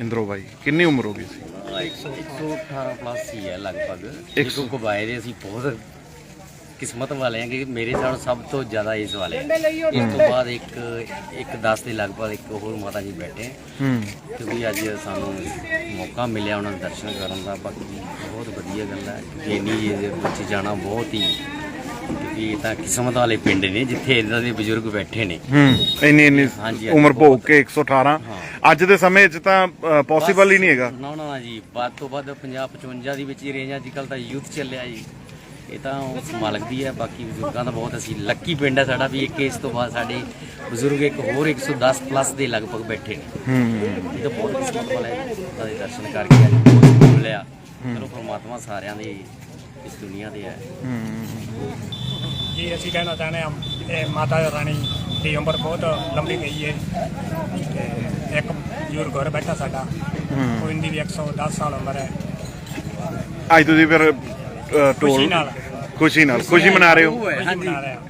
ਇੰਦਰੋ ਬਾਈ ਕਿੰਨੀ ਉਮਰ ਹੋ ਗਈ ਸੀ? 118 ਪਲੱਸ ਹੀ ਹੈ ਲਗਭਗ। ਕੋ ਬਾਏ ਦੇ ਅਸੀਂ ਬਹੁਤ ਕਿਸਮਤ ਵਾਲੇ ਹਾਂ ਕਿ ਮੇਰੇ ਨਾਲ ਸਭ ਤੋਂ ਜ਼ਿਆਦਾ ਇਸ ਵਾਲੇ। ਇਸ ਤੋਂ ਬਾਅਦ ਇੱਕ ਇੱਕ 10 ਦੇ ਲਗਭਗ ਇੱਕ ਹੋਰ ਮਾਤਾ ਜੀ ਬੈਠੇ ਹੈ। ਹੂੰ। ਕਿਉਂਕਿ ਅੱਜ ਸਾਨੂੰ ਮੌਕਾ ਮਿਲਿਆ ਉਹਨਾਂ ਦੇ ਦਰਸ਼ਨ ਕਰਨ ਦਾ। ਬਾਕੀ ਬਹੁਤ ਵਧੀਆ ਗੱਲ ਹੈ। ਕਿ ਇੰਨੀ ਏਜ ਦੇ ਵਿੱਚ ਜਾਣਾ ਬਹੁਤ ਹੀ ਕਿਉਂਕਿ ਇਹ ਤਾਂ ਕਿਸਮਤ ਵਾਲੇ ਪਿੰਡ ਨੇ ਜਿੱਥੇ ਇਦਾਂ ਦੇ ਬਜ਼ੁਰਗ ਬੈਠੇ ਨੇ। ਹੂੰ। ਇੰਨੀ ਇੰਨੀ ਹਾਂਜੀ, ਹਾਂਜੀ, ਉਮਰ ਭੋਗ। ਕੇ 118 ਅੱਜ ਦੇ ਸਮੇਂ 'ਚ ਤਾਂ ਪੋਸੀਬਲ ਹੀ ਨਹੀਂ ਹੈਗਾ। ਨਾ ਨਾ ਜੀ ਵੱਧ ਤੋਂ ਵੱਧ 50 55 ਦੀ ਵਿੱਚ ਹੀ ਰੇਂਜ ਅੱਜ ਕੱਲ ਤਾਂ ਯੂਥ ਚੱਲਿਆ ਜੀ। ਇਹ ਤਾਂ ਮਾਲਕ ਦੀ ਹੈ ਬਾਕੀ ਬਜ਼ੁਰਗਾਂ ਦਾ ਬਹੁਤ ਅਸੀਂ ਲੱਕੀ ਪਿੰਡ ਹੈ ਸਾਡਾ ਵੀ ਇੱਕ ਇਸ ਤੋਂ ਬਾਅਦ ਸਾਡੇ ਬਜ਼ੁਰਗ ਇੱਕ ਹੋਰ 110 ਪਲੱਸ ਦੇ ਲਗਭਗ ਬੈਠੇ ਨੇ। ਹੂੰ ਇਹ ਤਾਂ ਬਹੁਤ ਕਿਸਮਤ ਵਾਲਾ ਹੈ ਉਹਨਾਂ ਦੇ ਦਰਸ਼ਨ ਕਰਕੇ ਅੱਜ ਬਹੁਤ ਮਿਲਿਆ। ਚਲੋ ਪ੍ਰਮਾਤਮਾ ਸਾਰਿਆਂ ਦੀ ਇਸ ਦੁਨੀਆ ਦੇ ਹੈ। ਜੀ ਅਸੀਂ ਕਹਿਣਾ ਚਾਹੁੰਦੇ ਹਾਂ ਇਹ ਮਾਤਾ ਰਾਣੀ ਦੀ ਉਮਰ ਬਹੁਤ ਲੰਬੀ ਗਈ ਹੈ। ਇੱਕ ਬਜ਼ੁਰਗ ਘਰ ਬੈਠਾ ਸਾਡਾ। ਉਹ ਇੰਦੀ ਵੀ 110 ਸਾਲ ਉਮਰ ਹੈ। ਅੱਜ ਤੁਸੀਂ ਫਿਰ ਅ, ਢੋਲ ਖੁਸ਼ੀ ਨਾਲ। ਖੁਸ਼ੀ ਨਾਲ। ਖੁਸ਼ੀ ਮਨਾ ਰਹੇ ਹੋ? ਖੁਸ਼ੀ ਮਨਾ ਰਹੇ ਹਾਂ।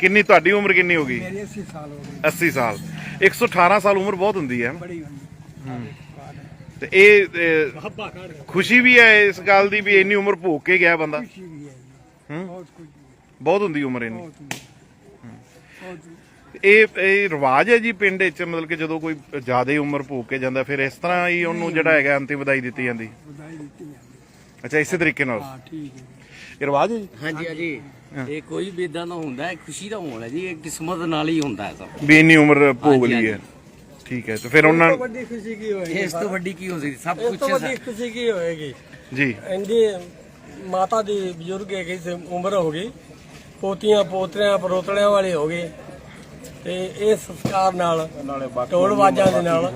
ਕਿੰਨੀ ਤੁਹਾਡੀ ਉਮਰ ਕਿੰਨੀ ਹੋ ਗਈ? 80 ਸਾਲ ਹੋ ਗਈ। 80 ਸਾਲ। 118 ਸਾਲ ਉਮਰ ਬਹੁਤ ਹੁੰਦੀ ਹੈ। ਬੜੀ ਤੇ ਇਹ ਅ, ਖੁਸ਼ੀ ਵੀ ਹੈ ਇਸ ਗੱਲ ਦੀ ਵੀ ਇੰਨੀ ਉਮਰ ਭੋਗ ਕੇ ਗਿਆ ਬੰਦਾ? ਹੂੰ ਬਹੁਤ ਹੁੰਦੀ ਉਮਰ ਇੰਨੀ। ਇਹ ਇਹ ਰਿਵਾਜ ਹੈ ਜੀ ਪਿੰਡ ਵਿੱਚ? ਮਤਲਬ ਕਿ ਜਦੋਂ ਕੋਈ ਜ਼ਿਆਦਾ ਉਮਰ ਭੋਗ ਕੇ ਜਾਂਦਾ ਫਿਰ ਇਸ ਤਰ੍ਹਾਂ ਹੀ ਉਹਨੂੰ ਜਿਹੜਾ ਹੈਗਾ ਅੰਤਿਮ ਵਧਾਈ ਦਿੱਤੀ ਜਾਂਦੀ? ਅੱਛਾ ਇਸੇ ਤਰੀਕੇ ਨਾਲ? ਹਾਂ ਠੀਕ ਹੈ। ਇਹ ਰਿਵਾਜ ਹੈ ਜੀ? ਹਾਂਜੀ ਹਾਂਜੀ। ਇਹ ਕੋਈ ਵੀ ਇਦਾਂ ਦਾ ਹੁੰਦਾ ਹੈ ਖੁਸ਼ੀ ਦਾ ਮਾਹੌਲ ਹੈ ਜੀ ਇਹ ਕਿਸਮਤ ਨਾਲ ਹੀ ਹੁੰਦਾ ਹੈ ਸਭ। ਵੀ ਇੰਨੀ ਉਮਰ ਭੋਗ ਹਾਂਜੀ, ਲਈ ਹੈ। ਠੀਕ ਹੈ ਤੇ ਫਿਰ ਉਹਨਾਂ ਵੱਡੀ ਖੁਸ਼ੀ ਕੀ ਹੋਏਗੀ? ਇਸ ਤੋਂ ਵੱਡੀ ਕੀ ਹੋ ਸਕਦੀ? ਸਭ ਇਸ ਤੋਂ ਕੁਝ ਵੱਡੀ ਖੁਸ਼ੀ ਕੀ ਹੋਏਗੀ? ਜੀ। ਇੰਦੀ ਮਾਤਾ ਦੀ ਬਜ਼ੁਰਗ ਹੈਗੀ ਸੀ ਉਮਰ ਹੋ ਗਈ ਪੋਤੀਆਂ ਪੋਤਰਿਆਂ ਪਰੋਤੜਿਆਂ ਵਾਲੇ ਹੋ ਗਏ ਤੇ ਇਸ ਸੰਸਕਾਰ ਨਾਲ ਢੋਲ ਵਾਜਾਂ ਦੇ ਨਾਲ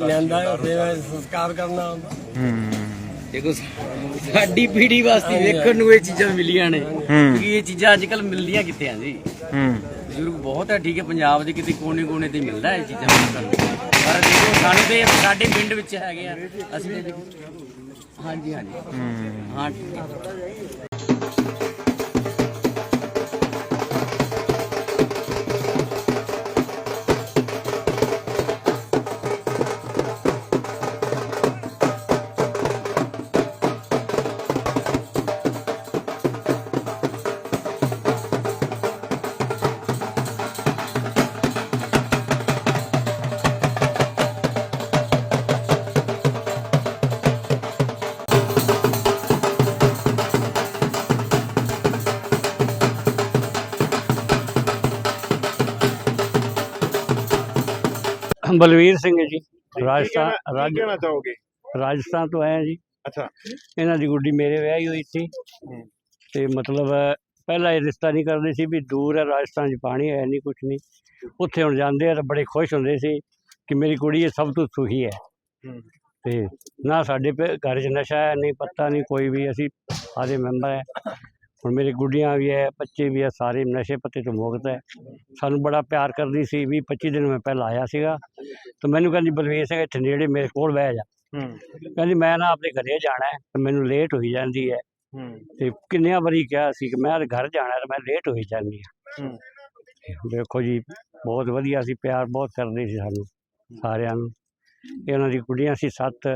ਲੈਂਦਾ ਸੇਵਾ ਸੰਸਕਾਰ ਕਰਨਾ ਹੁੰਦਾ। ਦੇਖੋ ਸਾਡੀ ਪੀੜ੍ਹੀ ਵਾਸਤੇ ਵੇਖਣ ਨੂੰ ਇਹ ਚੀਜ਼ਾਂ ਮਿਲੀਆਂ ਨੇ। ਕਿਉਂਕਿ ਇਹ ਚੀਜ਼ਾਂ ਅੱਜ ਕੱਲ ਮਿਲਦੀਆਂ ਕਿੱਥੇ ਆ ਜੀ? ਹੂੰ। ਬਜ਼ੁਰਗ ਬਹੁਤ ਹੈ ਠੀਕ ਹੈ ਪੰਜਾਬ ਦੇ ਕਿਤੇ ਕੋਨੇ ਕੋਨੇ ਤੇ ਮਿਲਦਾ ਇਹ ਚੀਜ਼ਾਂ ਨੂੰ। ਪਰ ਦੇਖੋ ਸਾਨੂੰ ਤੇ ਸਾਡੇ ਪਿੰਡ ਵਿੱਚ ਹੈਗੇ ਆ ਅਸੀਂ ਹਾਂਜੀ ਹਾਂਜੀ। ਹਾਂ। ਬਲਵੀਰ ਸਿੰਘ ਜੀ ਰਾਜਸਥਾਨ ਰਾਜ ਕਹਿਣਾ ਚਾਹੋਗੇ? ਰਾਜਸਥਾਨ ਤੋਂ ਆਏ ਹਾਂ ਜੀ। ਅੱਛਾ। ਇਹਨਾਂ ਦੀ ਗੁੱਡੀ ਮੇਰੇ ਵਿਆਹੀ ਹੋਈ ਸੀ। ਤੇ ਮਤਲਬ ਪਹਿਲਾਂ ਇਹ ਰਿਸ਼ਤਾ ਨਹੀਂ ਕਰਦੇ ਸੀ ਵੀ ਦੂਰ ਹੈ ਰਾਜਸਥਾਨ 'ਚ ਪਾਣੀ ਹੈ ਨਹੀਂ ਕੁਝ ਨਹੀਂ। ਉੱਥੇ ਹੁਣ ਜਾਂਦੇ ਆ ਤਾਂ ਬੜੇ ਖੁਸ਼ ਹੁੰਦੇ ਸੀ ਕਿ ਮੇਰੀ ਕੁੜੀ ਇਹ ਸਭ ਤੋਂ ਸੁਖੀ ਹੈ। ਤੇ ਨਾ ਸਾਡੇ ਘਰ 'ਚ ਨਸ਼ਾ ਹੈ ਨਹੀਂ ਪੱਤਾ ਨਹੀਂ ਕੋਈ ਵੀ ਅਸੀਂ ਆਦੇ ਮੈਂਬਰ ਹੈ। ਹੁਣ ਮੇਰੀ ਗੁੱਡੀਆਂ ਵੀ ਹੈ ਬੱਚੇ ਵੀ ਹੈ ਸਾਰੇ ਨਸ਼ੇ ਪੱਤੇ ਤੋਂ ਮੁਕਤ ਹੈ। ਸਾਨੂੰ ਬੜਾ ਪਿਆਰ ਕਰਦੀ ਸੀ ਵੀਹ 25 ਦਿਨ ਮੈਂ ਪਹਿਲਾਂ ਆਇਆ ਸੀਗਾ। ਤੇ ਮੈਨੂੰ ਕਹਿੰਦੀ ਬਲਵੀਰ ਸਿੰਘ ਇੱਥੇ ਨੇੜੇ ਮੇਰੇ ਕੋਲ ਬਹਿ ਜਾ। ਹੂੰ। ਕਹਿੰਦੀ ਮੈਂ ਨਾ ਆਪਣੇ ਘਰੇ ਜਾਣਾ ਹੈ ਤੇ ਮੈਨੂੰ ਲੇਟ ਹੋਈ ਜਾਂਦੀ ਹੈ। ਤੇ ਕਿੰਨਿਆਂ ਵਾਰੀ ਕਿਹਾ ਸੀ ਕਿ ਮੈਂ ਘਰ ਜਾਣਾ ਤੇ ਮੈਂ ਲੇਟ ਹੋਈ ਜਾਂਦੀ ਹਾਂ। ਦੇਖੋ ਜੀ ਬਹੁਤ ਵਧੀਆ ਸੀ ਪਿਆਰ ਬਹੁਤ ਕਰਦੇ ਸੀ ਸਾਨੂੰ ਸਾਰਿਆਂ ਨੂੰ। ਇਹਨਾਂ ਦੀ ਕੁੜੀਆਂ ਸੀ ਸੱਤ।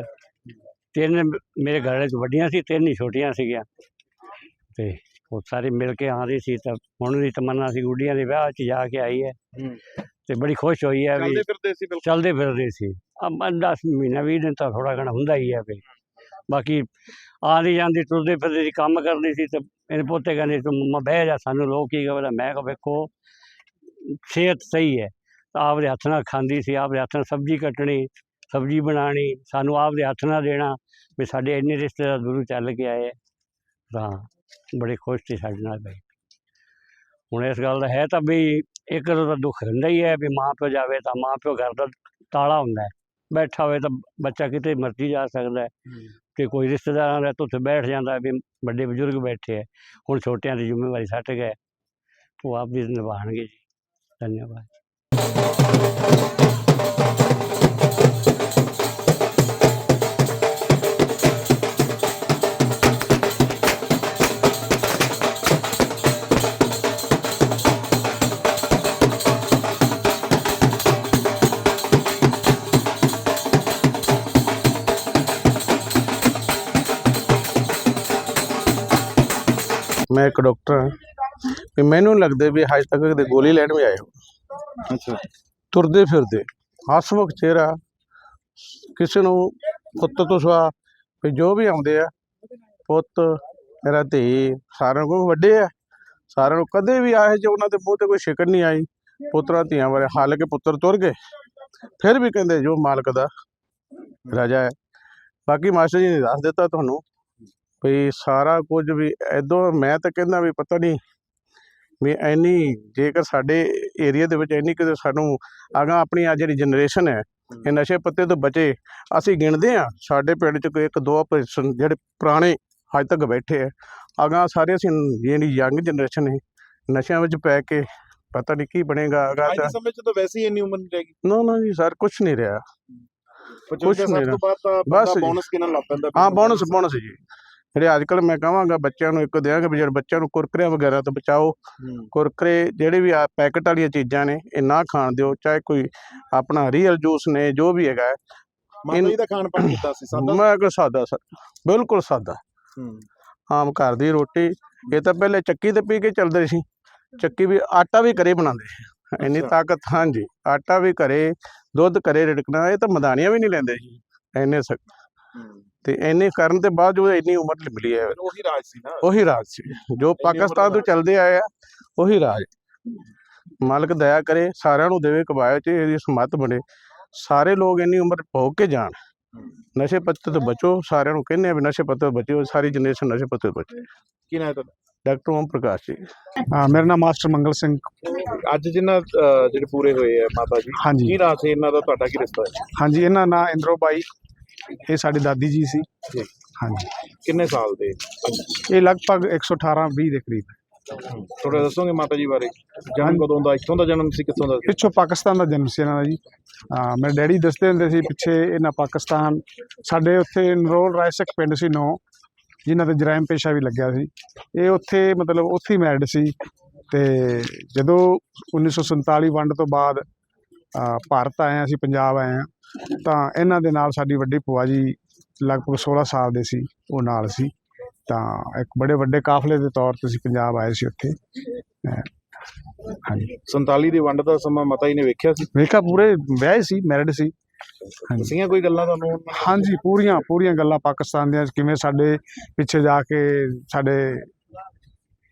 ਤਿੰਨ ਮੇਰੇ ਘਰ ਵਿੱਚ ਵੱਡੀਆਂ ਸੀ ਤਿੰਨ ਹੀ ਛੋਟੀਆਂ ਸੀਗੀਆਂ। ਤੇ ਉਹ ਸਾਰੇ ਮਿਲ ਕੇ ਆ ਰਹੇ ਸੀ ਤਾਂ ਹੁਣ ਦੀ ਤਮੰਨਾ ਸੀ ਗੁੱਡੀਆਂ ਦੇ ਵਿਆਹ 'ਚ ਜਾ ਕੇ ਆਈ ਹੈ। ਤੇ ਬੜੀ ਖੁਸ਼ ਹੋਈ ਹੈ ਵੀ ਚੱਲਦੇ ਫਿਰਦੇ ਸੀ ਬਿਲਕੁਲ। ਚੱਲਦੇ ਫਿਰਦੇ ਸੀ। ਆ 10 ਮਹੀਨਾ 20 ਦਿਨ ਤਾਂ ਥੋੜਾ ਘਣਾ ਹੁੰਦਾ ਹੀ ਹੈ ਵੀ ਬਾਕੀ ਆਉਂਦੀ ਜਾਂਦੀ ਤੁਰਦੇ ਫਿਰਦੇ ਸੀ ਕੰਮ ਕਰਦੀ ਸੀ ਤੇ ਮੇਰੇ ਪੋਤੇ ਕਹਿੰਦੇ ਤੂੰ ਮੰਮਾ ਬਹਿ ਜਾ ਸਾਨੂੰ ਲੋਕ ਕੀ ਕਹਿੰਦਾ ਮੈਂ ਕਿਹਾ ਵੇਖੋ ਸਿਹਤ ਸਹੀ ਹੈ। ਆਪਦੇ ਹੱਥ ਨਾਲ ਖਾਂਦੀ ਸੀ ਆਪਦੇ ਹੱਥ ਨਾਲ ਸਬਜ਼ੀ ਕੱਟਣੀ ਸਬਜ਼ੀ ਬਣਾਉਣੀ ਸਾਨੂੰ ਆਪਦੇ ਹੱਥ ਨਾਲ ਦੇਣਾ ਵੀ ਸਾਡੇ ਇੰਨੇ ਰਿਸ਼ਤੇਦਾਰ ਦੂਰੋਂ ਚੱਲ ਕੇ ਆਏ ਹੈ। ਤਾਂ ਬੜੇ ਖੁਸ਼ ਸੀ ਸਾਡੇ ਨਾਲ ਬਈ ਹੁਣ ਇਸ ਗੱਲ ਦਾ ਹੈ ਤਾਂ ਵੀ ਇੱਕ ਤਾਂ ਦੁੱਖ ਹੁੰਦਾ ਹੀ ਹੈ ਵੀ ਮਾਂ ਪਿਓ ਜਾਵੇ ਤਾਂ ਮਾਂ ਪਿਓ ਘਰ ਦਾ ਤਾਲਾ ਹੁੰਦਾ ਬੈਠਾ ਹੋਵੇ ਤਾਂ ਬੱਚਾ ਕਿਤੇ ਮਰਜ਼ੀ ਜਾ ਸਕਦਾ ਕਿ ਕੋਈ ਰਿਸ਼ਤੇਦਾਰਾਂ ਦਾ ਤਾਂ ਉੱਥੇ ਬੈਠ ਜਾਂਦਾ ਵੀ ਵੱਡੇ ਬਜ਼ੁਰਗ ਬੈਠੇ ਹੈ ਹੁਣ ਛੋਟਿਆਂ ਦੀ ਜ਼ਿੰਮੇਵਾਰੀ ਸੱਟ ਗਏ ਉਹ ਆਪ ਵੀ ਨਿਭਾਉਣਗੇ ਜੀ। ਧੰਨਵਾਦ। ਮੈਂ ਇੱਕ ਡਾਕਟਰ ਹਾਂ। ਵੀ ਮੈਨੂੰ ਲੱਗਦਾ ਵੀ ਹਜੇ ਤੱਕ ਕਦੇ ਗੋਲੀ ਲੈਣ ਵੀ ਆਏ ਹੋ। ਅੱਛਾ। ਤੁਰਦੇ ਫਿਰਦੇ ਹਸਮੁਖ ਚਿਹਰਾ ਕਿਸੇ ਨੂੰ ਪੁੱਤ ਤੋਂ ਸਵਾ ਵੀ ਜੋ ਵੀ ਆਉਂਦੇ ਆ ਪੁੱਤ ਮੇਰਾ ਧੀ ਸਾਰਿਆਂ ਕੋਲ ਵੱਡੇ ਆ। ਸਾਰਿਆਂ ਨੂੰ ਕਦੇ ਵੀ ਆਏ ਜੇ ਉਹਨਾਂ ਦੇ ਮੂੰਹ ਤੇ ਕੋਈ ਸ਼ਿਕਨ ਨਹੀਂ ਆਈ ਪੁੱਤਰਾਂ ਧੀਆਂ ਬਾਰੇ ਹਾਲਾਂਕਿ ਪੁੱਤਰ ਤੁਰ ਗਏ। ਫਿਰ ਵੀ ਕਹਿੰਦੇ ਜੋ ਮਾਲਕ ਦਾ ਰਾਜਾ ਹੈ। ਬਾਕੀ ਮਾਸਟਰ ਜੀ ਨੇ ਦੱਸ ਦਿੱਤਾ ਤੁਹਾਨੂੰ ਵੀ ਸਾਰਾ ਕੁਝ ਵੀ ਐਦੋਂ ਮੈਂ ਤਾਂ ਕਹਿੰਦਾ ਵੀ ਪਤਾ ਨਹੀਂ ਵੀ ਐਨੀ ਜੇਕਰ ਸਾਡੇ ਏਰੀਆ ਦੇ ਵਿੱਚ ਐਨੀ ਕਿਤੇ ਸਾਨੂੰ ਅਗਾਂਹ ਆਪਣੀ ਆ ਜਿਹੜੀ ਜਨਰੇਸ਼ਨ ਹੈ ਇਹ ਨਸ਼ੇ ਪੱਤੇ ਤੋਂ ਬਚੇ ਅਸੀਂ ਗਿਣਦੇ ਆ ਸਾਡੇ ਪਿੰਡ 'ਚ ਕੋਈ ਇੱਕ ਦੋ ਪਰਸਨ ਜਿਹੜੇ ਪੁਰਾਣੇ ਅੱਜ ਤੱਕ ਬੈਠੇ ਆ ਅਗਾਂਹ ਸਾਰੇ ਅਸੀਂ ਜਿਹੜੀ ਯੰਗ ਜਨਰੇਸ਼ਨ ਹੈ ਨਸ਼ਿਆਂ ਵਿੱਚ ਪੈ ਕੇ ਪਤਾ ਨਹੀਂ ਕੀ ਬਣੇਗਾ ਅੱਜ ਤਾਂ। ਸਮੇਂ 'ਚ ਤਾਂ ਵੈਸੇ ਹੀ ਇੰਨੀ ਉਮਰ ਨਹੀਂ ਰਹਿ ਗਈ। ਨਾ ਨਾ ਜੀ ਸਰ ਕੁਝ ਨਹੀਂ ਰਿਹਾ। 55 ਸਾਲ ਨਹੀਂ ਬਸ। ਬੋਨਸ ਕਿਨਾਂ ਲੱਗ ਪੈਂਦਾ ਹਾਂ ਬੋਨਸ ਬੋਨਸ ਜੀ। ਜਿਹੜੇ ਅੱਜ ਕੱਲ ਮੈਂ ਕਹਾਂਗਾ ਬੱਚਿਆਂ ਨੂੰ ਇੱਕ ਦਿਆਂਗੇ ਵੀ ਜਿਹੜੇ ਬੱਚਿਆਂ ਨੂੰ ਕੁਰਕਰੇ ਵਗੈਰਾ ਤੋਂ ਬਚਾਓ। ਕੁਰਕਰੇ ਜਿਹੜੇ ਵੀ ਆ ਪੈਕਟ ਵਾਲੀਆਂ ਚੀਜ਼ਾਂ ਨੇ ਇਹ ਨਾ ਖਾਣ ਦਿਓ ਚਾਹੇ ਕੋਈ ਆਪਣਾ ਰੀਅਲ ਜੂਸ ਨੇ ਜੋ ਵੀ ਹੈਗਾ। ਮਾਤਾ ਜੀ ਦਾ ਖਾਣ ਪਾਣ ਕੀਤਾ ਸੀ ਸਾਦਾ ਮੈਂ ਕਿ ਸਾਦਾ ਸਰ ਬਿਲਕੁਲ ਸਾਦਾ। ਆਮ ਘਰ ਦੀ ਰੋਟੀ ਇਹ ਤਾਂ ਪਹਿਲੇ ਚੱਕੀ ਤੇ ਪੀ ਕੇ ਚੱਲਦੇ ਸੀ ਚੱਕੀ ਵੀ ਆਟਾ ਵੀ ਘਰੇ ਬਣਾਉਂਦੇ ਸੀ ਇੰਨੀ। ਤਾਕਤ ਹਾਂਜੀ ਆਟਾ ਵੀ ਘਰੇ ਦੁੱਧ ਘਰੇ ਰਿੜਕਣਾ ਇਹ ਤਾਂ ਮਦਾਨੀਆਂ ਵੀ ਨਹੀਂ ਲੈਂਦੇ ਸੀ ਇੰਨੇ ਸਖਤ। ਤੇ ਇੰਨੇ ਕਰਨ ਦੇ ਬਾਵਜੂਦ ਇੰਨੀ ਉਮਰ ਮਿਲੀ ਹੈ। ਉਹੀ ਰਾਜ ਸੀ ਨਾ। ਉਹੀ ਰਾਜ ਸੀ। ਜੋ ਪਾਕਿਸਤਾਨ ਤੋਂ ਚੱਲਦੇ ਆਏ ਆ ਉਹੀ ਰਾਜ। ਮਾਲਕ ਦਇਆ ਕਰੇ ਸਾਰਿਆਂ ਨੂੰ ਦੇਵੇ ਕਬਾਇਤ ਚ ਇਹਦੀ ਸਮੱਤ ਬਣੇ। ਸਾਰੇ ਲੋਕ ਇੰਨੀ ਉਮਰ ਭੋਗ ਕੇ ਜਾਣ। ਨਸ਼ੇ ਪੱਤੇ ਤੋਂ ਬਚੋ ਸਾਰਿਆਂ ਨੂੰ ਕਹਿੰਦੇ ਆ ਵੀ ਨਸ਼ੇ ਪੱਤੇ ਤੋਂ ਬਚੋ ਸਾਰੀ ਜਨਰੇਸ਼ਨ ਨਸ਼ੇ ਪੱਤੇ ਤੋਂ ਬਚੇ। ਕੀ ਨਾ ਤੁਹਾਡਾ? ਡਾਕਟਰ ਓਮ ਪ੍ਰਕਾਸ਼ ਜੀ। ਹਾਂ ਮੇਰਾ ਨਾਮ ਮਾਸਟਰ ਮੰਗਲ ਸਿੰਘ। ਅੱਜ ਜਿੰਨਾ ਅਹ, ਜਿਹੜੇ ਪੂਰੇ ਹੋਏ ਆ ਮਾਤਾ ਜੀ ਕੀ ਨਾਂ ਸੀ ਇਹਨਾਂ ਦਾ ਤੁਹਾਡਾ ਕੀ ਰਿਸ਼ਤਾ ਹੈ? ਹਾਂਜੀ ਇਹਨਾਂ ਨਾਂ ਇੰਦਰੋ ਬਾਈ। ਇਹ ਸਾਡੀ ਦਾਦੀ ਜੀ ਸੀ। ਜੀ। ਹਾਂਜੀ। ਕਿੰਨੇ ਸਾਲ ਦੇ? ਇਹ ਲਗਭਗ 118 20 ਦੇ ਕਰੀਬ। ਥੋੜਾ ਦੱਸੋਗੇ ਮਾਤਾ ਜੀ ਬਾਰੇ? ਜਨਮ ਕਦੋਂ ਦਾ? ਇੱਥੋਂ ਦਾ ਜਨਮ ਸੀ ਕਿੱਥੋਂ ਦਾ ਸੀ? ਪਿੱਛੋਂ ਪਾਕਿਸਤਾਨ ਦਾ ਜਨਮ ਸੀ ਇਹਨਾਂ ਦਾ ਜੀ। ਮੇਰੇ ਡੈਡੀ ਦੱਸਦੇ ਹੁੰਦੇ ਸੀ ਪਿੱਛੇ ਇਹਨਾਂ ਪਾਕਿਸਤਾਨ ਸਾਡੇ ਉੱਥੇ ਨਰੋਲ ਰਾਇਸਕ ਪਿੰਡ ਸੀ ਨੋ ਜਿਨ੍ਹਾਂ ਤੇ ਜਰਾਇਮ ਪੇਸ਼ਾ ਵੀ ਲੱਗਿਆ ਸੀ। ਇਹ ਉੱਥੇ ਮਤਲਬ ਉੱਥੇ ਹੀ ਮੈਰਿਡ ਸੀ। ਤੇ ਜਦੋਂ 1947 ਵੰਡ ਤੋਂ ਬਾਅਦ ਭਾਰਤ ਆਏ ਅਸੀਂ ਪੰਜਾਬ ਆਏ ਹਾਂ ਤਾਂ ਇਹਨਾਂ ਦੇ ਨਾਲ ਸਾਡੀ ਵੱਡੀ ਭੂਆ ਜੀ ਲਗਭਗ 16 ਸਾਲ ਦੇ ਸੀ ਉਹ ਨਾਲ ਸੀ। ਤਾਂ ਇੱਕ ਬੜੇ ਵੱਡੇ ਕਾਫਲੇ ਦੇ ਤੌਰ ਤੇ ਅਸੀਂ ਪੰਜਾਬ ਆਏ ਸੀ ਉੱਥੇ। ਹਾਂਜੀ। 47 ਦੀ ਵੰਡ ਦਾ ਸਮਾਂ ਮਾਤਾ ਜੀ ਨੇ ਵੇਖਿਆ ਸੀ? ਵੇਖਾ ਪੂਰੇ ਵਿਆਹ ਸੀ ਮੈਰਿਡ ਸੀ। ਦੱਸੀਆਂ ਕੋਈ ਗੱਲਾਂ ਤੁਹਾਨੂੰ ਹਾਂਜੀ ਪੂਰੀਆਂ ਪੂਰੀਆਂ ਗੱਲਾਂ ਪਾਕਿਸਤਾਨ ਦੀਆਂ ਕਿਵੇਂ ਸਾਡੇ ਪਿੱਛੇ ਜਾ ਕੇ ਸਾਡੇ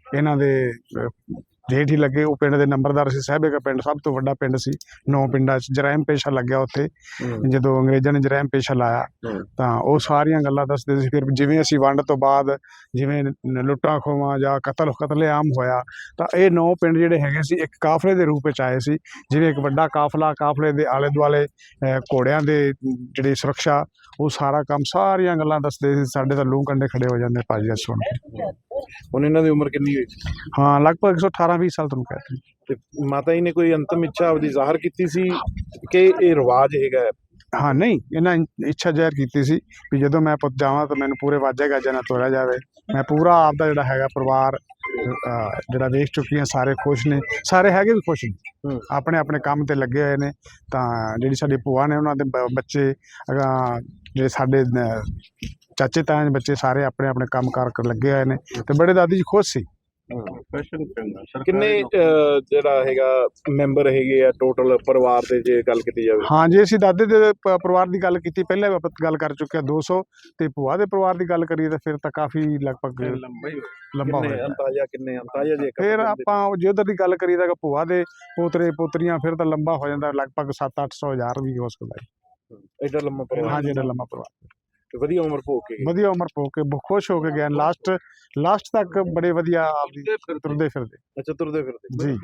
ਇਹਨਾਂ ਦੇ ਜੇਠ ਹੀ ਲੱਗੇ ਉਹ ਪਿੰਡ ਦੇ ਨੰਬਰਦਾਰ ਸੀ ਸਾਹਿਬੇਗਾ ਪਿੰਡ ਸਭ ਤੋਂ ਵੱਡਾ ਪਿੰਡ ਸੀ ਨੌ ਪਿੰਡਾਂ 'ਚ ਜਰਾਇਮ ਪੇਸ਼ਾ ਲੱਗਿਆ ਉੱਥੇ। ਜਦੋਂ ਅੰਗਰੇਜ਼ਾਂ ਨੇ ਜਰਾਇਮ ਪੇਸ਼ਾ ਲਾਇਆ। ਤਾਂ ਉਹ ਸਾਰੀਆਂ ਗੱਲਾਂ ਦੱਸਦੇ ਸੀ ਫਿਰ ਜਿਵੇਂ ਅਸੀਂ ਵੰਡ ਤੋਂ ਬਾਅਦ ਜਿਵੇਂ ਲੁੱਟਾਂ ਖੋਵਾਂ ਜਾਂ ਕਤਲ ਕਤਲੇਆਮ ਹੋਇਆ ਤਾਂ ਇਹ ਨੌ ਪਿੰਡ ਜਿਹੜੇ ਹੈਗੇ ਸੀ ਇੱਕ ਕਾਫਲੇ ਦੇ ਰੂਪ ਵਿੱਚ ਆਏ ਸੀ ਜਿਵੇਂ ਇੱਕ ਵੱਡਾ ਕਾਫਲਾ ਕਾਫਲੇ ਦੇ ਆਲੇ ਦੁਆਲੇ ਘੋੜਿਆਂ ਦੇ ਜਿਹੜੀ ਸੁਰੱਖਿਆ ਉਹ ਸਾਰਾ ਕੰਮ ਸਾਰੀਆਂ ਗੱਲਾਂ ਦੱਸਦੇ ਸੀ ਸਾਡੇ ਤਾਂ ਲੂੰ ਕੰਡੇ ਖੜੇ ਹੋ ਜਾਂਦੇ ਭਾਜੀ ਦਾ ਸੁਣ ਕੇ। ਹੁਣ ਇਹਨਾਂ ਦੀ ਉਮਰ ਕਿੰਨੀ ਹੋਈ ਹਾਂ ਲਗਭਗ 118 20 ਸਾਲ ਤੁਹਾਨੂੰ ਕਹਿੰਦੇ ਤੇ ਮਾਤਾ ਜੀ ਨੇ ਕੋਈ ਅੰਤਮ ਇੱਛਾ ਆਪਦੀ ਜ਼ਾਹਰ ਕੀਤੀ ਸੀ ਕਿ ਇਹ ਰਿਵਾਜ ਹੈਗਾ ਹੈ। ਨਹੀਂ ਇਹਨਾਂ ਇੱਛਾ ਜ਼ਾਹਿਰ ਕੀਤੀ ਸੀ ਵੀ ਜਦੋਂ ਮੈਂ ਪੁੱਤ ਜਾਵਾਂ ਤਾਂ ਮੈਨੂੰ ਪੂਰੇ ਵਾਜੇ ਗਾਜੇ ਨਾਲ ਤੋਰਿਆ ਜਾਵੇ। ਮੈਂ ਪੂਰਾ ਆਪਦਾ ਜਿਹੜਾ ਹੈਗਾ ਪਰਿਵਾਰ ਜਿਹੜਾ ਵੇਖ ਚੁੱਕੀ ਹਾਂ ਸਾਰੇ ਖੁਸ਼ ਨੇ। ਸਾਰੇ ਹੈਗੇ ਵੀ ਖੁਸ਼ ਨੇ। ਆਪਣੇ ਆਪਣੇ ਕੰਮ ਤੇ ਲੱਗੇ ਹੋਏ ਨੇ। ਤਾਂ ਜਿਹੜੀ ਸਾਡੀ ਭੂਆ ਨੇ ਉਹਨਾਂ ਦੇ ਬੱਚੇ ਜਿਹੜੇ ਸਾਡੇ ਚਾਚੇ ਤਾਏ ਬੱਚੇ ਸਾਰੇ ਆਪਣੇ ਆਪਣੇ ਕੰਮ ਕਾਰ ਕਰ ਲੱਗੇ ਹੋਏ ਨੇ ਤੇ ਬੜੇ ਦਾਦੀ ਜੀ ਖੁਸ਼ ਸੀ। ਕਿੰਨੇ ਅਹ, ਜਿਹੜਾ ਹੈਗਾ ਮੈਂਬਰ ਹੈਗੇ ਆ ਟੋਟਲ ਪਰਿਵਾਰ ਦੇ ਜੇ ਗੱਲ ਕੀਤੀ ਜਾਵੇ? ਹਾਂ ਜੇ ਅਸੀਂ ਦਾਦੇ ਦੇ ਪ- ਪਰਿਵਾਰ ਦੀ ਗੱਲ ਕੀਤੀ ਪਹਿਲਾਂ ਵੀ ਆਪਾਂ ਗੱਲ ਕਰ ਚੁੱਕੇ ਹਾਂ 200 ਤੇ ਭੂਆ ਦੇ ਪਰਿਵਾਰ ਦੀ ਗੱਲ ਕਰੀਏ ਤਾਂ ਫਿਰ ਤਾਂ ਕਾਫੀ ਲਗਭਗ ਲੰਬਾ ਹੀ ਲੰਬਾ ਹੋ ਕਿੰਨੇ ਜਾਂਦਾ ਅੰਤਾਜ਼ਾ ਕਿੰਨੇ ਅੰਤਾਜ਼ਾ ਜੇ ਇੱਕ ਫਿਰ ਆਪਾਂ ਜੇ ਉਧਰ ਦੀ ਗੱਲ ਕਰੀਏ ਤਾਂ ਭੂਆ ਦੇ ਪੋਤਰੇ ਪੋਤਰੀਆਂ ਫਿਰ ਤਾਂ ਲੰਬਾ ਹੋ ਜਾਂਦਾ ਲਗਭਗ 7-800 ਹਜ਼ਾਰ ਵੀ ਹੋ ਸਕਦਾ ਹੈ ਐਡਾ ਲੰਮਾ ਪਰਿਵਾਰ ਹਾਂ ਜਿਹੜਾ ਲੰਮਾ ਪਰਿਵਾਰ। ਤੇ ਵਧੀਆ ਉਮਰ ਭੋਗ ਕੇ। ਵਧੀਆ ਉਮਰ ਪੋ ਕੇ ਖੁਸ਼ ਹੋ ਕੇ ਗਏ। ਲਾਸਟ ਲਾਸਟ ਤੱਕ ਬੜੇ ਵਧੀਆ ਆਪਦੀ ਤੁਰਦੇ ਫਿਰਦੇ। ਅੱਛਾ ਤੁਰਦੇ ਫਿਰਦੇ। ਜੀ।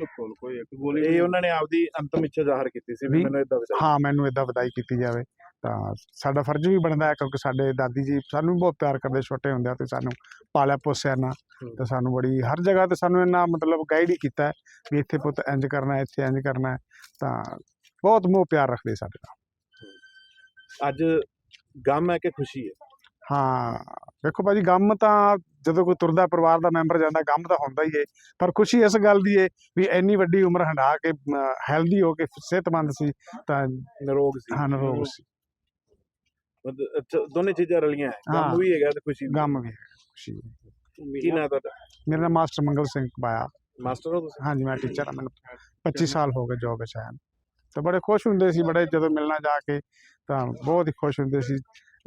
ਇਹ ਉਹਨਾਂ ਨੇ ਆਪਦੀ ਅੰਤਮ ਇੱਛਾ ਜ਼ਾਹਰ ਕੀਤੀ ਸੀ ਵੀ ਮੈਨੂੰ ਇਦਾਂ ਹਾਂ ਮੈਨੂੰ ਇਦਾਂ ਵਧਾਈ ਕੀਤੀ ਜਾਵੇ। ਤਾਂ ਸਾਡਾ ਫਰਜ਼ ਵੀ ਬਣਦਾ ਹੈ ਕਿਉਂਕਿ ਸਾਡੇ ਦਾਦੀ ਜੀ ਸਾਨੂੰ ਵੀ ਬਹੁਤ ਪਿਆਰ ਕਰਦੇ ਛੋਟੇ ਹੁੰਦਿਆਂ ਤੇ ਸਾਨੂੰ ਪਾਲਿਆ ਪੋਸਿਆ ਨਾ। ਤੇ ਸਾਨੂੰ ਬੜੀ ਹਰ ਜਗ੍ਹਾ ਤੇ ਸਾਨੂੰ ਇਹਨਾਂ ਮਤਲਬ ਗਾਈਡ ਹੀ ਕੀਤਾ ਵੀ ਇੱਥੇ ਪੁੱਤ ਇੰਜ ਕਰਨਾ ਇੱਥੇ ਇੰਜ ਕਰਨਾ। ਤਾਂ ਬਹੁਤ ਮੋਹ ਪਿਆਰ ਰੱਖਦੇ ਸਾਡੇ ਨਾਲ। ਅੱਜ ਗਮ ਹੈ ਕਿ ਖੁਸ਼ੀ ਹੈ? ਹਾਂ ਵੇਖੋ ਭਾਜੀ ਗਮ ਤਾਂ ਜਦੋਂ ਕੋਈ ਤੁਰਦਾ ਪਰਿਵਾਰ ਦਾ ਮੈਂਬਰ ਜਾਂਦਾ ਗਮ ਤਾਂ ਹੁੰਦਾ ਹੀ ਏ ਪਰ ਖੁਸ਼ੀ ਇਸ ਗੱਲ ਦੀ ਏ ਵੀ ਇੰਨੀ ਵੱਡੀ ਉਮਰ ਹੰਢਾ ਕੇ ਹੈਲਦੀ ਹੋ ਕੇ ਸਿਹਤਮੰਦ ਸੀ ਤਾਂ ਨਿਰੋਗ ਸੀ। ਹਾਂ ਰੋਗ ਸੀ। ਦੋਨੇ ਚੀਜ਼ਾਂ ਰਲੀਆਂ ਹੈ। ਗਮ ਵੀ ਹੈਗਾ ਤੇ ਖੁਸ਼ੀ ਵੀ। ਗਮ ਵੀ ਹੈ ਖੁਸ਼ੀ। ਕੀ ਨਾਂ ਤੁਹਾਡਾ? ਮੇਰਾ ਨਾਮ ਮਾਸਟਰ ਮੰਗਲ ਸਿੰਘ ਪਾਇਆ। ਮਾਸਟਰ ਹੋ ਤੁਸੀਂ? ਹਾਂਜੀ ਮੈਂ ਟੀਚਰ ਹਾਂ ਮੈਨੂੰ 25 ਸਾਲ ਹੋ ਗਏ ਜੋਬ ਵਿੱਚ ਆਇਆ। ਤੇ ਬੜੇ ਖੁਸ਼ ਹੁੰਦੇ ਸੀ ਬੜੇ ਜਦੋਂ ਮਿਲਣਾ ਜਾ ਕੇ ਤਾਂ ਬਹੁਤ ਹੀ ਖੁਸ਼ ਹੁੰਦੇ ਸੀ।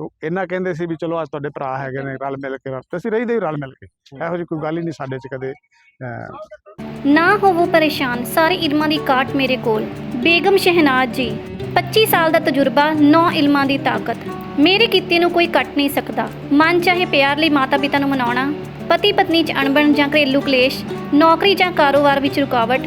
ਉਹ ਇਹਨਾਂ ਕਹਿੰਦੇ ਸੀ ਵੀ ਚਲੋ ਅੱਜ ਤੁਹਾਡੇ ਭਰਾ ਹੈਗੇ ਨੇ ਰਲ ਮਿਲ ਕੇ ਤੇ ਅਸੀਂ ਰਹੀਦੇ ਹੀ ਰਲ ਮਿਲ ਕੇ। ਇਹੋ ਜਿਹੀ ਕੋਈ ਗੱਲ ਹੀ ਨਹੀਂ ਸਾਡੇ 'ਚ ਕਦੇ ਨਾ ਹੋਵੋ ਪਰੇਸ਼ਾਨ ਸਾਰੇ ਇਲਮਾਂ ਦੀ ਕਾਟ ਮੇਰੇ ਕੋਲ। ਬੇਗਮ ਸ਼ਹਿਨਾਜ਼ ਜੀ 25 ਸਾਲ ਦਾ ਤਜਰਬਾ 9 ਇਲਮਾਂ ਦੀ ਤਾਕਤ। ਮੇਰੇ ਕੀਤੇ ਨੂੰ ਕੋਈ ਕੱਟ ਨਹੀਂ ਸਕਦਾ। ਮਨ ਚਾਹੇ ਪਿਆਰ ਲਈ ਮਾਤਾ ਪਿਤਾ ਨੂੰ ਮਨਾਉਣਾ ਪਤੀ ਪਤਨੀ 'ਚ ਅਣਬਣ ਜਾਂ ਘਰੇਲੂ ਕਲੇਸ਼ ਨੌਕਰੀ ਜਾਂ ਕਾਰੋਬਾਰ ਵਿੱਚ ਰੁਕਾਵਟ